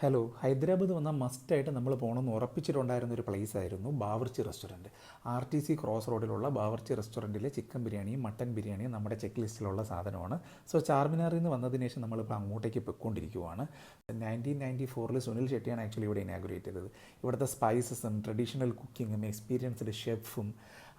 Hello Hyderabad വന്നാൽ മസ്റ്റായിട്ട് നമ്മൾ പോകണമെന്ന് ഉറപ്പിച്ചിട്ടുണ്ടായിരുന്ന ഒരു പ്ലേസ് ആയിരുന്നു Bawarchi restaurant R T C cross റോഡിലുള്ള ബാവർച്ചി റെസ്റ്റോറന്റിലെ ചിക്കൻ ബിരിയാണിയും മട്ടൻ ബിരിയാണിയും നമ്മുടെ ചെക്ക് ലിസ്റ്റിലുള്ള സാധനമാണ്. സോ ചാർമിനാറിൽ നിന്ന് വന്നതിന് ശേഷം നമ്മളിപ്പോൾ അങ്ങോട്ടേക്ക് പൊയ്ക്കൊണ്ടിരിക്കുവാണ്. നയന്റീൻ നയന്റി ഫോറിൽ സുനിൽ ഷെട്ടിയാണ് ആക്ച്വലി ഇവിടെ ഇനാഗുറേറ്റ് ചെയ്തത്. ഇവിടുത്തെ സ്പൈസസും ട്രഡീഷണൽ കുക്കിങ്ങും എക്സ്പീരിയൻസ്ഡ് ഷെഫും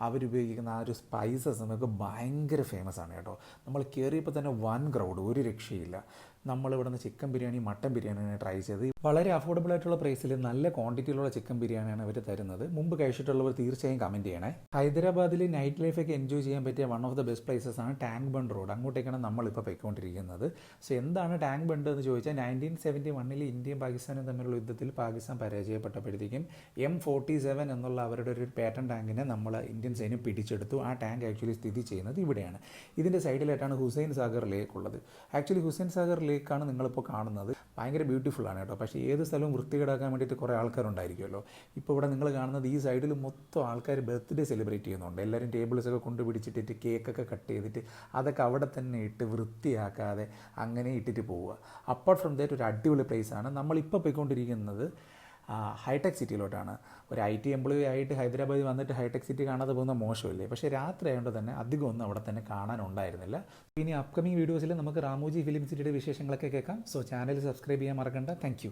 അവരുപയോഗിക്കുന്ന ആ ഒരു സ്പൈസസ് നമുക്ക് ഭയങ്കര ഫേമസ് ആണ് കേട്ടോ. നമ്മൾ കയറിയപ്പോൾ തന്നെ വൻ ക്രൗഡ് ഒരു രക്ഷയില്ല. നമ്മൾ ഇവിടുന്ന് chicken biryani mutton biryani try ചെയ്തത്. വളരെ അഫോർഡബിൾ ആയിട്ടുള്ള പ്രൈസിൽ നല്ല ക്വാണ്ടിറ്റിയിലുള്ള ചിക്കൻ ബിരിയാണിയാണ് അവർ തരുന്നത്. മുമ്പ് കഴിച്ചിട്ടുള്ളവർ തീർച്ചയായും കമന്റ് ചെയ്യണേ. ഹൈദരാബാദിൽ നൈറ്റ് ലൈഫൊക്കെ എൻജോയ് ചെയ്യാൻ പറ്റിയ one of the best places ആണ് ടാങ്ക് ബണ്ട് റോഡ് അങ്ങോട്ടേക്കാണ് നമ്മളിപ്പോൾ പോയിക്കൊണ്ടിരിക്കുന്നത്. സോ എന്താണ് ടാങ്ക് ബണ്ട് എന്ന് ചോദിച്ചാൽ നയന്റീൻ സെവന്റി വണ്ണിൽ ഇന്ത്യയും പാകിസ്ഥാനും തമ്മിലുള്ള യുദ്ധത്തിൽ പാകിസ്ഥാൻ പരാജയപ്പെട്ടപ്പോഴത്തേക്കും എം ഫോർട്ടി സെവൻ എന്നുള്ള അവരുടെ ഒരു പാറ്റൺ ടാങ്കിനെ നമ്മൾ ഇന്ത്യൻ സൈന്യം പിടിച്ചെടുത്തു. ആ ടാങ്ക് ആക്ച്വലി സ്ഥിതി ചെയ്യുന്നത് ഇവിടെയാണ്. ഇതിന്റെ സൈഡിലായിട്ടാണ് ഹുസൈൻ സാഗർ ലേക്ക് ഉള്ളത് ആക്ച്വലി ഹുസൈൻ സാഗർ ലേക്കാണ് നിങ്ങളിപ്പോൾ കാണുന്നത്. ഭയങ്കര ബ്യൂട്ടിഫുൾ ആണ് കേട്ടോ. പക്ഷേ ഏത് സ്ഥലവും വൃത്തികേടാക്കാൻ വേണ്ടിയിട്ട് കുറേ ആൾക്കാരുണ്ടായിരിക്കുമല്ലോ. ഇപ്പോൾ ഇവിടെ നിങ്ങൾ കാണുന്നത് ഈ സൈഡിൽ മൊത്തം ആൾക്കാർ ബർത്ത്ഡേ സെലിബ്രേറ്റ് ചെയ്യുന്നുണ്ട്. എല്ലാവരും ടേബിൾസൊക്കെ കൊണ്ട് പിടിച്ചിട്ടിട്ട് കേക്കൊക്കെ കട്ട് ചെയ്തിട്ട് അതൊക്കെ അവിടെ തന്നെ ഇട്ട് വൃത്തിയാക്കാതെ അങ്ങനെ ഇട്ടിട്ട് പോവുക. അപ്പാർട്ട് ഫ്രം ദാറ്റ് ഒരു അടിപൊളി ആണ്. നമ്മളിപ്പോൾ പോയിക്കൊണ്ടിരിക്കുന്നത് ഹൈടെക് സിറ്റിയിലോട്ടാണ് ഒരു ഐ ടി എംപ്ലോയി ആയിട്ട് ഹൈദരാബാദിൽ വന്നിട്ട് ഹൈടെക് സിറ്റി കാണാതെ പോകുന്ന മോശമല്ലേ? പക്ഷേ രാത്രി ആയതുകൊണ്ട് തന്നെ അധികം ഒന്നും അവിടെ തന്നെ കാണാനുണ്ടായിരുന്നില്ല. ഇനി അപ്കമിങ് വീഡിയോസിൽ നമുക്ക് റാമോജി ഫിലിം സിറ്റിയുടെ വിശേഷങ്ങളൊക്കെ കേൾക്കാം. സോ ചാനൽ സബ്സ്ക്രൈബ് ചെയ്യാൻ മറക്കണ്ട. താങ്ക്